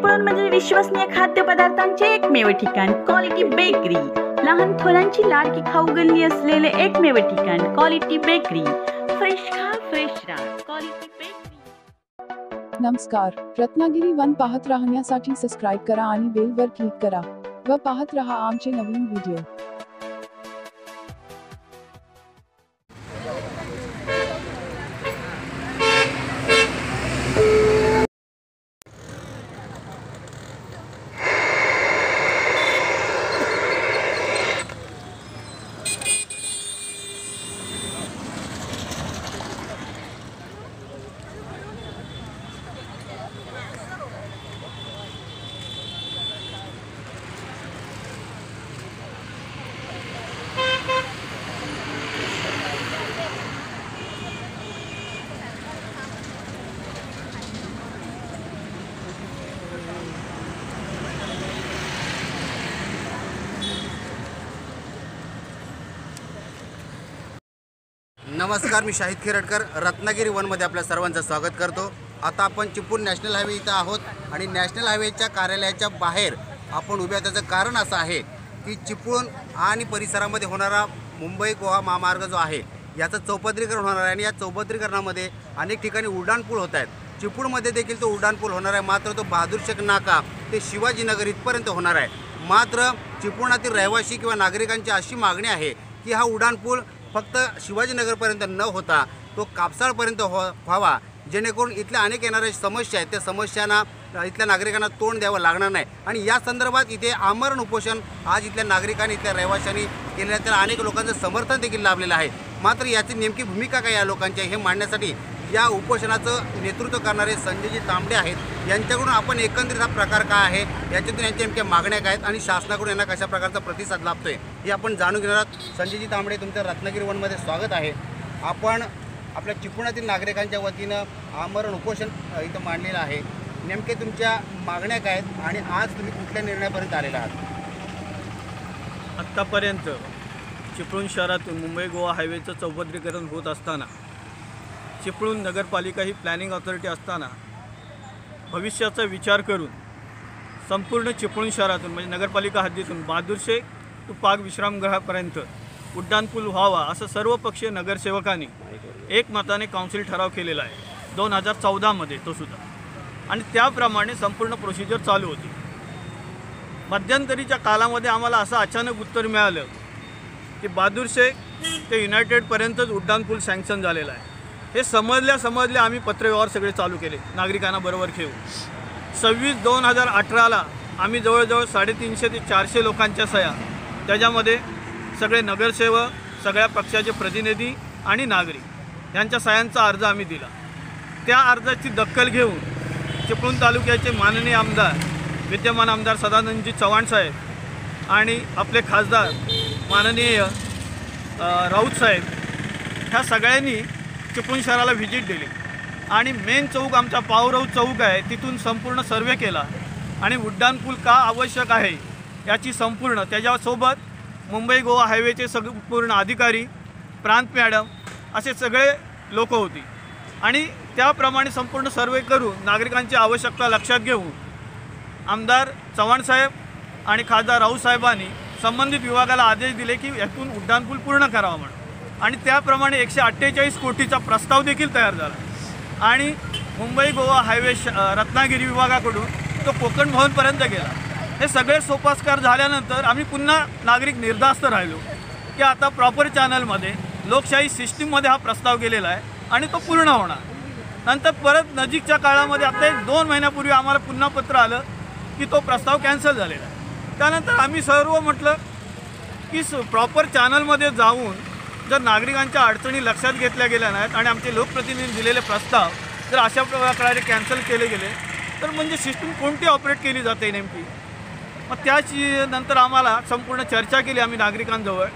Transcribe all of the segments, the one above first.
चिपळूण म्हणजे विश्वसनीय खाद्यपदार्थांचे एकमेव ठिकाण क्वालिटी बेकरी लहान थोरांची लाडकी खाऊ गल्ली असलेले एकमेव ठिकाण क्वालिटी बेकरी फ्रेश खा फ्रेश राहा क्वालिटी बेकरी नमस्कार. रत्नागिरी वन पाहत राहण्यासाठी सबस्क्राईब करा आणि बेलवर क्लिक करा व पाहत रहा आमचे नवीन व्हिडिओ नमस्कार मी शाहिद खेरडकर रत्नागिरी वनमध्ये आपल्या सर्वांचं स्वागत करतो. आता आपण चिपळूण नॅशनल हायवे इथं आहोत आणि नॅशनल हायवेच्या कार्यालयाच्या बाहेर आपण उभ्या त्याचं कारण असं आहे की चिपळूण आणि परिसरामध्ये होणारा मुंबई गोवा महामार्ग जो आहे याचं चौपदरीकरण होणार आहे आणि या चौपदरीकरणामध्ये अनेक ठिकाणी उड्डाणपूल होत आहेत. चिपळूणमध्ये देखील तो उड्डाणपूल होणार आहे मात्र तो बहादूर शेख नाका ते शिवाजीनगर इथपर्यंत होणार आहे. मात्र चिपळुणातील रहिवासी किंवा नागरिकांची अशी मागणी आहे की हा उड्डाणपूल फक्त शिवाजीनगरपर्यंत न होता तो कापसाळपर्यंत हो व्हावा. जेणेकरून इथल्या अनेक येणाऱ्या समस्या आहेत. त्या समस्यांना इथल्या नागरिकांना तोंड द्यावं लागणार नाही. आणि या संदर्भात इथे आमरण उपोषण आज इथल्या नागरिकांनी इथल्या रहिवाशांनी केलेलं आहे. त्याला अनेक लोकांचं समर्थन देखील लाभलेलं आहे. मात्र याची नेमकी भूमिका काय या लोकांची हे मांडण्यासाठी या उपोषणाचं नेतृत्व करणारे संजयजी तांबडे आहेत. यांच्याकडून आपण एकंदरीत हा प्रकार काय आहे? याच्यातून यांच्या नेमक्या मागण्या काय आहेत? आणि शासनाकडून यांना कशा प्रकारचा प्रतिसाद लाभतोय? हे आपण जाणून घेणार आहोत. संजयजी तांबडे तुमचं रत्नागिरी वनमध्ये स्वागत आहे. आपण आपल्या चिपळुणातील नागरिकांच्या वतीनं आमरण उपोषण इथं मांडलेलं आहे. नेमके तुमच्या मागण्या काय आहेत आणि आज तुम्ही कुठल्या निर्णयापर्यंत आलेला आहात? आत्तापर्यंत चिपळूण शहरातून मुंबई गोवा हायवेचं चौपदरीकरण होत असताना चिपळूण नगरपालिका ही प्लॅनिंग ऑथॉरिटी असताना भविष्याचा विचार करून संपूर्ण चिपळूण शहरातून म्हणजे नगरपालिका हद्दीतून बहादूर शेख टू पाक विश्रामगृहापर्यंत. उड्डाणपूल व्हावा असं सर्वपक्षीय नगरसेवकांनी नगरसेवकांनी एकमताने काउन्सिल ठराव केलेला आहे. दोन हजार चौदामध्ये तो सुद्धा. आणि त्याप्रमाणे संपूर्ण प्रोसिजर चालू होती. मध्यंतरीच्या कालामध्ये आम्हाला असं अचानक उत्तर मिळालं की बहादूर शेख ते युनायटेडपर्यंतच उड्डाणपूल सँक्शन झालेलं आहे. हे समजल्या समजल्या आम्ही पत्रव्यवहार सगळे चालू केले. नागरिकांना बरोबर घेऊन. सव्वीस दोन हजार अठराला आम्ही जवळजवळ साडेतीनशे ते चारशे लोकांच्या सह्या त्याच्यामध्ये सगळे नगरसेवक सगळ्या पक्षाचे प्रतिनिधी आणि नागरिक यांच्या सह्यांचा अर्ज आम्ही दिला. त्या अर्जाची दखल घेऊन चिपळूण तालुक्याचे माननीय आमदार विद्यमान आमदार सदानंदजी चव्हाण साहेब आणि आपले खासदार माननीय राऊत साहेब ह्या सगळ्यांनी चिपळूण शहराला व्हिजिट दिली. आणि मेन चौक आमचा पावराऊ चौक आहे तिथून संपूर्ण सर्वे केला. आणि उड्डाणपूल का आवश्यक आहे याची संपूर्ण त्याच्यासोबत मुंबई गोवा हायवेचे सग पूर्ण अधिकारी प्रांत मॅडम असे सगळे लोक होती. आणि त्याप्रमाणे संपूर्ण सर्वे करून नागरिकांची आवश्यकता लक्षात घेऊन आमदार चव्हाणसाहेब आणि खासदार राऊसाहेबांनी संबंधित विभागाला आदेश दिले की यातून उड्डाणपूल पूर्ण करावा म्हणून. आणि त्याप्रमाणे एकशे अठ्ठेचाळीस कोटीचा प्रस्ताव देखील तयार झाला. आणि मुंबई गोवा हायवे श रत्नागिरी विभागाकडून तो कोकण भवनपर्यंत गेला. हे सगळे सोपास्कार झाल्यानंतर आम्ही पुन्हा नागरिक निर्धास्त राहिलो की आता प्रॉपर चॅनलमध्ये लोकशाही सिस्टीममध्ये हा प्रस्ताव गेलेला आहे आणि तो पूर्ण होणार. नंतर परत नजीकच्या काळामध्ये आता एक दोन महिन्यापूर्वी आम्हाला पुन्हा पत्र आलं की तो प्रस्ताव कॅन्सल झालेला आहे. त्यानंतर आम्ही सर्व म्हटलं की प्रॉपर चॅनलमध्ये जाऊन जर नागरिकांच्या अडचणी लक्षात घेतल्या गेल्या नाहीत आणि आमचे लोकप्रतिनिधी दिलेले प्रस्ताव जर अशा प्रकारे कॅन्सल केले गेले तर म्हणजे सिस्टीम कोणती ऑपरेट केली जाते नेमकी? मग त्याची नंतर आम्हाला संपूर्ण चर्चा केली आम्ही नागरिकांजवळ.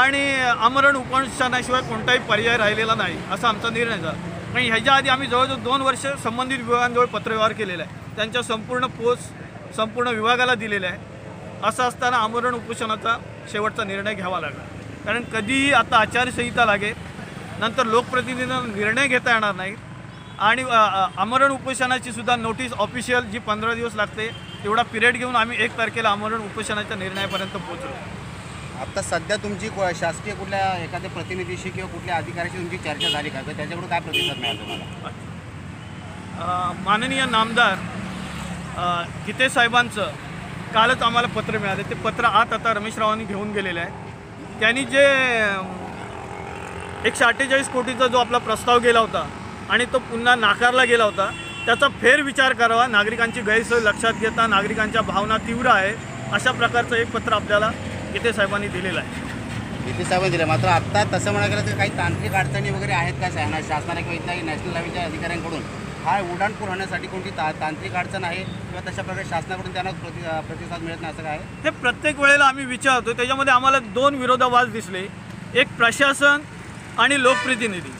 आणि आमरण उपोषणाशिवाय कोणताही पर्याय राहिलेला नाही असा आमचा निर्णय झाला. आणि ह्याच्या आधी आम्ही जवळजवळ दोन वर्ष संबंधित विभागांजवळ पत्रव्यवहार केलेला आहे. त्यांच्या संपूर्ण पोस्ट संपूर्ण विभागाला दिलेला आहे असं असताना आमरण उपोषणाचा शेवटचा निर्णय घ्यावा लागला. कारण कधीही आता आचारसंहिता लागेल नंतर लोकप्रतिनिधींना निर्णय घेता येणार नाही. आणि आमरण उपोषणाची सुद्धा नोटीस ऑफिशियल जी पंधरा दिवस लागते तेवढा पिरियड घेऊन आम्ही एक तारखेला आमरण उपोषणाच्या निर्णयापर्यंत पोहोचलो. आता सध्या तुमची को- शासकीय कुठल्या एखाद्या प्रतिनिधीशी किंवा कुठल्या अधिकाऱ्याशी तुमची चर्चा झाली का? त्याच्याकडून काय प्रतिसाद मिळाला तुम्हाला? अ, माननीय नामदार अ, गीते साहेबांचं कालच आम्हाला पत्र मिळालं. ते पत्र आत आता रमेश रावांनी घेऊन गेलेलं आहे. त्यांनी जे एकशे अठ्ठेचाळीस कोटीचा जो आपला प्रस्ताव गेला होता आणि तो पुन्हा नाकारला गेला होता त्याचा फेरविचार करावा. नागरिकांची गैरसोय लक्षात घेता नागरिकांच्या भावना तीव्र आहे अशा प्रकारचं एक पत्र आपल्याला गीते साहेबांनी दिलेलं आहे. किती साहेबांनी दिलं. मात्र आता तसं म्हणायला गेलं तर काही तांत्रिक अडचणी वगैरे आहेत का शासना शासनाने किंवा इथल्या नॅशनल हायवेच्या अधिकाऱ्यांकडून हा उड्डाणपूर होण्यासाठी कोणती ता तांत्रिक अडचण आहे किंवा तशा प्रकारे शासनाकडून त्यांना प्रति प्रतिसाद मिळत नाही असं काय आहे? हे प्रत्येक वेळेला आम्ही विचारतो त्याच्यामध्ये आम्हाला दोन विरोधाभास दिसले. एक प्रशासन आणि लोकप्रतिनिधी.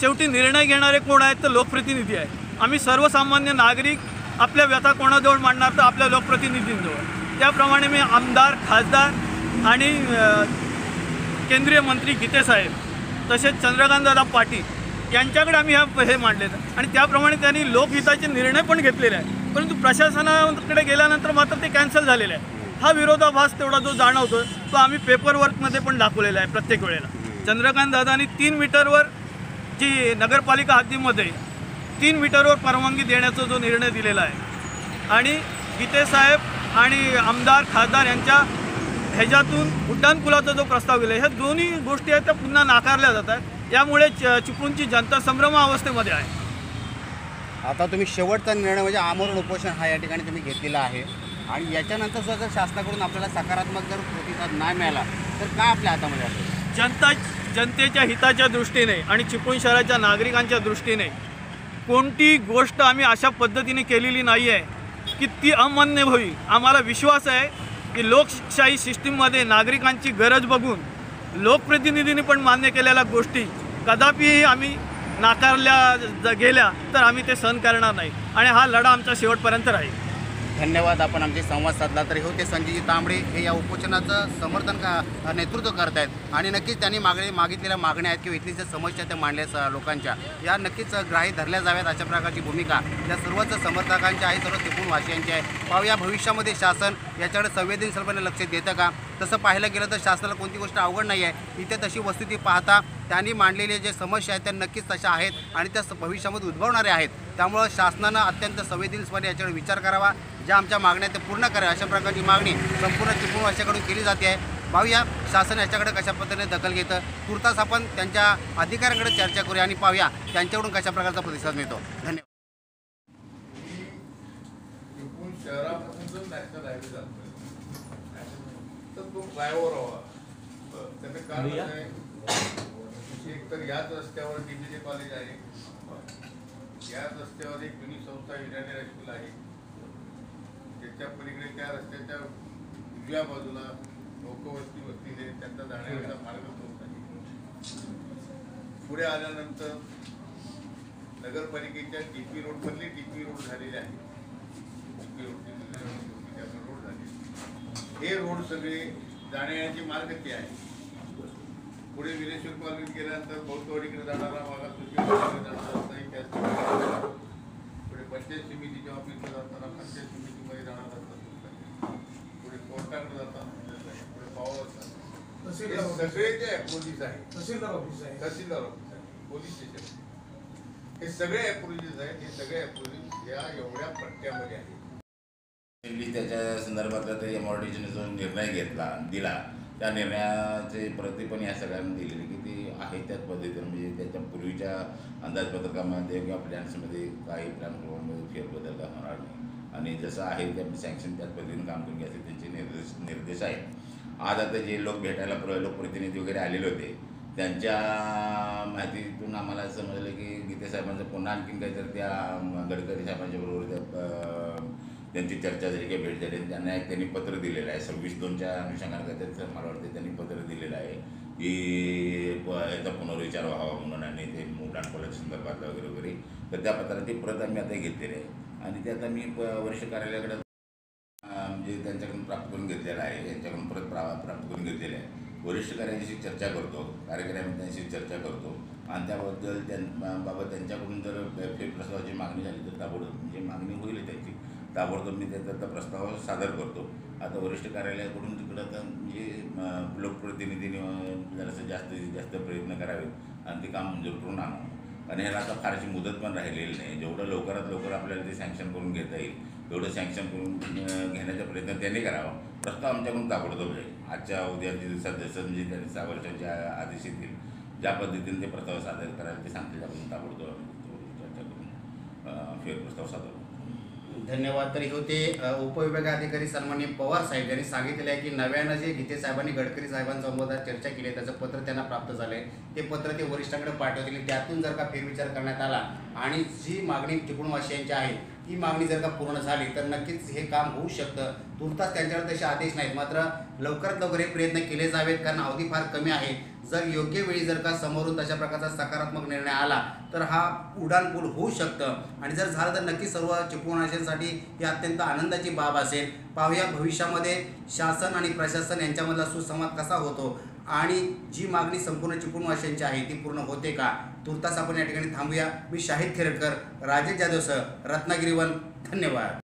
शेवटी निर्णय घेणारे कोण आहेत? तर लोकप्रतिनिधी आहे आम्ही सर्वसामान्य नागरिक आपल्या व्यथा कोणाजवळ मांडणार तर आपल्या लोकप्रतिनिधींजवळ. त्याप्रमाणे मी आमदार खासदार आणि केंद्रीय मंत्री गीते साहेब तसेच चंद्रकांतदादा पाटील यांच्याकडे आम्ही ह्या हे मांडलेलं आणि त्याप्रमाणे त्यांनी लोकहिताचे निर्णय पण घेतलेले आहे परंतु प्रशासनाकडे गेल्यानंतर मात्र ते कॅन्सल झालेले आहे हा विरोधाभास तेवढा जो जाणवतो तो आम्ही पेपरवर्कमध्ये पण दाखवलेला आहे प्रत्येक वेळेला. चंद्रकांत दादानी तीन मीटरवर जी नगरपालिका हद्दीमध्ये तीन मीटरवर परवानगी देण्याचा जो निर्णय दिलेला आहे. आणि गीते साहेब आणि आमदार खासदार यांच्या ह्याच्यातून उड्डाणपुलाचा जो प्रस्ताव गेला ह्या दोन्ही गोष्टी आहेत त्या पुन्हा नाकारल्या जातात यामुळे च- चिपळूणची जनता संभ्रम अवस्थेमध्ये आहे. आता तुम्ही शेवटचा निर्णय म्हणजे आमरण उपोषण हा या ठिकाणी तुम्ही घेतलेला आहे. आणि याच्यानंतर सुद्धा जर शासनाकडून आपल्याला सकारात्मक जर प्रतिसाद नाही मिळाला तर काय आपल्या हातामध्ये असेल? जनता जनतेच्या हिताच्या दृष्टीने आणि चिपळूण शहराच्या नागरिकांच्या दृष्टीने कोणती गोष्ट आम्ही अशा पद्धतीने केलेली नाही आहे की ती अमान्य होईल. आम्हाला विश्वास आहे की लोकशाही सिस्टीममध्ये नागरिकांची गरज बघून लोकप्रतिनिधींनी पण मान्य केलेल्या गोष्टी कदापिही आम्ही नाकारल्या ज- गेल्या तर आम्ही ते सहन करणार नाही. आणि हा लढा आमचा शेवटपर्यंत राहील. धन्यवाद आपण आमचे संवाद साधला तर. हो ते संजयजी तांबडे हे या उपोषणाचं समर्थन का नेतृत्व करत आहेत आणि नक्कीच त्यांनी मागणी मागितलेल्या मागण्या आहेत किंवा इथली ज्या समस्या त्या मांडल्या लोकांच्या. या नक्कीच ग्राही धरल्या जाव्यात अशा प्रकारची भूमिका. या सर्वच समर्थकांच्या आहे सर्व त्रिपूण वासियांची आहे. पाहूया भविष्यामध्ये शासन याच्याकडे संवेदनशीलपणे लक्ष देतं का? तसं पाहायला गेलं तर शासनाला कोणती गोष्ट अवघड नाही आहे इथे तशी वस्तुस्थिती पाहता त्यांनी मांडलेल्या ज्या समस्या आहेत त्या नक्कीच तशा आहेत आणि त्या स- भविष्यामध्ये उद्भवणाऱ्या आहेत. त्यामुळं शासनानं अत्यंत संवेदनशीलपणे याच्याकडे विचार करावा. ज्या आमच्या मागण्या आहेत त्या पूर्ण करा अशा प्रकारची मागणी संपूर्ण चिपळूण वर्षाकडून केली जाते. आहे पाहूया शासन याच्याकडे कशा पद्धतीने दखल घेतं. तुर्तास आपण त्यांच्या अधिकाऱ्यांकडे चर्चा करूया आणि पाहूया त्यांच्याकडून कशा प्रकारचा प्रतिसाद मिळतो. धन्यवाद. नॅशनल हायवे जातोय तर तो फ्लायओव्हर हवा त्याचं कारण की एक तर याच रस्त्यावर डीबीजे कॉलेज आहे. याच रस्त्यावर एक जुनी संस्था युनायटेड हायस्कूल आहे. त्याच्या पलीकडे त्या रस्त्याच्या उजव्या बाजूला लोकवस्ती वस्तीने त्यांचा जाण्याचा मार्ग तोच आहे. पुढे आल्यानंतर नगरपालिकेच्या टीपी रोड मधली टीपी रोड झालेली आहे. टीपी रोड रोड झाले हे रोड सगळे जाण्याचे मार्ग ते आहे. पुढे विरेश्वर कॉलनीत गेल्यानंतर बौद्धवाडीकडे जाणारा तुझी जाणारा. पुढे पंचायत समितीच्या ऑफिसला जाताना पंचायत समितीमध्ये जाणारा आहे. पुढे कोर्टाकडे जाताना पुढे पावर असतात. सगळे जे अप्रोचेस आहेत तहसीलदार ऑफिस आहे. तहसीलदार ऑफिस आहे पोलीस स्टेशन. हे सगळे अप्रोचेस आहेत हे सगळे अप्रोचेस या एवढ्या पट्ट्यामध्ये आहेत. मी त्याच्या संदर्भातला ते एम आर जो निर्णय घेतला दिला त्या निर्णयाचे प्रति पण या सगळ्यांना दिलेली की ती आहे त्याच पद्धतीनं. म्हणजे त्याच्या पूर्वीच्या अंदाजपत्रकामध्ये किंवा प्लॅन्समध्ये काही प्लॅन प्रमाणमध्ये फेरबदल का होणार नाही. आणि जसं आहे त्या सँक्शन त्याच पद्धतीने काम करून घ्यायचे त्यांचे निर्देश निर्देश आहेत. आज आता जे लोक भेटायला प्र लोकप्रतिनिधी वगैरे आलेले होते त्यांच्या माहितीतून आम्हाला समजलं की गीते साहेबांचं पुन्हा आणखीन काहीतरी त्या गडकरी साहेबांच्या बरोबर त्या त्यांची चर्चा झाली काही भेट झाली त्यांना एक त्यांनी पत्र दिलेलं आहे. सव्वीस दोनच्या अनुषंगाने काय तर मला वाटतं त्यांनी पत्र दिलेलं आहे की प- याचा पुनर्विचार व्हावा म्हणून आणि ते मुलांड कॉलेज संदर्भातलं वगैरे वगैरे. तर त्या पत्राची प्रत आम्ही आता घेतलेली आहे. आणि ते आता मी वरिष्ठ कार्यालयाकडे म्हणजे त्यांच्याकडून प्राप्त करून घेतलेलं आहे. यांच्याकडून परत प्रा प्राप्त करून घेतलेलं आहे. वरिष्ठ कार्यालयाशी चर्चा करतो. कार्यक्रमाशी चर्चा करतो. आणि त्याबद्दल त्यां बाबत त्यांच्याकडून जर फेरप्रस्तावाची मागणी झाली तर ताबडतोब म्हणजे मागणी होईल त्यांची. ताबडतोब मी त्याचा त्या प्रस्ताव सादर करतो. आता वरिष्ठ कार्यालयाकडून तिकडं आता म्हणजे लोकप्रतिनिधीने जरासं जास्तीत जास्त प्रयत्न करावेत. आणि ते काम मंजूर करून आणावं. आणि ह्याला आता फारशी मुदत पण राहिलेली नाही. जेवढं लवकरात लवकर आपल्याला ते सँक्शन करून घेता येईल तेवढं सँक्शन करून घेण्याचा प्रयत्न त्यांनी करावा. प्रस्ताव आमच्याकडून ताबडतोब जाईल. आजच्या उद्याच्या दिवसात जसं म्हणजे त्यांनी सहा वर्षाच्या आदेश येतील ज्या पद्धतीने ते प्रस्ताव सादर करायला ते सांगतील आपण ताबडतोब चर्चा करून फेर फेरप्रस्ताव सादर करू. धन्यवाद. तर हे होते उपविभागाधिकारी सन्मान्य पवार साहेब यांनी सांगितलेलं आहे की नव्यानं जे गीते साहेबांनी गडकरी साहेबांसोबत चर्चा केली आहे त्याचं पत्र त्यांना प्राप्त झालं आहे ते पत्र ते वरिष्ठांकडे पाठवतील. त्यातून जर का फेरविचार करण्यात आला आणि जी मागणी चिपळूणवासियांची आहे ती मागणी जर का पूर्ण झाली तर नक्कीच हे काम होऊ शकतं. तुर्तास त्यांच्याकडे तसे आदेश नाहीत. मात्र लवकरात लवकर हे प्रयत्न केले जावेत कारण अवधी फार कमी आहे. जर योग्य वेळी जर का समोरून तशा प्रकारचा सकारात्मक निर्णय आला तर हा उड्डाणपूल होऊ शकतं. आणि जर झालं तर नक्की सर्व चिपळूणवासियांसाठी ही अत्यंत आनंदाची बाब असेल. पाहूया भविष्यामध्ये शासन आणि प्रशासन यांच्यामधला सुसंवाद कसा होतो आणि जी मागणी संपूर्ण चिपळूणवासियांची आहे ती पूर्ण होते का? तुर्तास आपण या ठिकाणी थांबूया. मी शाहिद खेरटकर राजेश जाधवसह सर रत्नागिरीवन धन्यवाद.